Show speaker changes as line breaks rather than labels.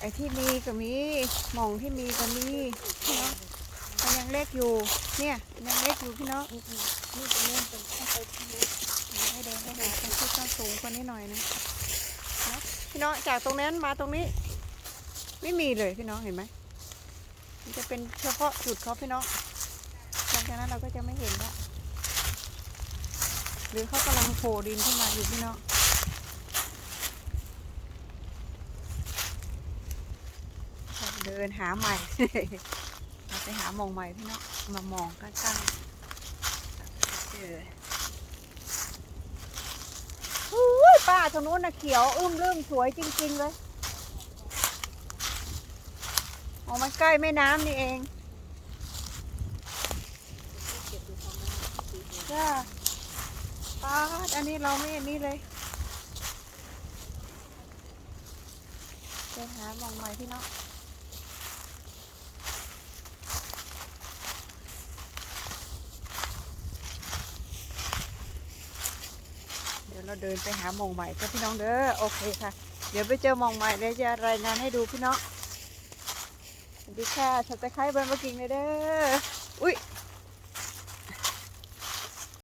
ไอ้ที่มีก็มีหม่องที่มีก็มีพี่น้องมันยังเล็กอยู่ เนี่ยยังเล็กอยู่พี่น้อง
นี่นี่นี้เป็นต้องไปที่นี่
ให้เดินให้เดินต้องขึ้นต้องสูงกว่านี้หน่อยนะพี่น้องจากตรงนั้นมาตรงนี้ ไม่มีเลยพี่น้องเห็นไหมมันจะเป็นเฉพาะจุดเขาพี่น้องหลังจากนั้นเราก็จะไม่เห็นละหรือเขากำลังโผล่ดินขึ้นมาอยู่พี่น้อง เดินหาใหม่ เราไปหามองใหม่พี่น้องมามองกันตั้งเจอป้าตรงนู้นนะเขียวอึ้มเริ่มสวยจริง ๆ เลยอ๋อมันใกล้แม่น้ำนี่เองจ้าป้าอันนี้เราไม่อันนี้เลยไปหามองใหม่พี่เดี๋ยว เราเดินไปหามองใหม่ก็พี่น้องเด้อโอเคค่ะ เดี๋ยวไปเจอมองใหม่เดี๋ยวจะรายงานให้ดูพี่น้องสวัสดีค่ะสวัสดีค่ะเบนมากิงเลยเด้ออุ้ย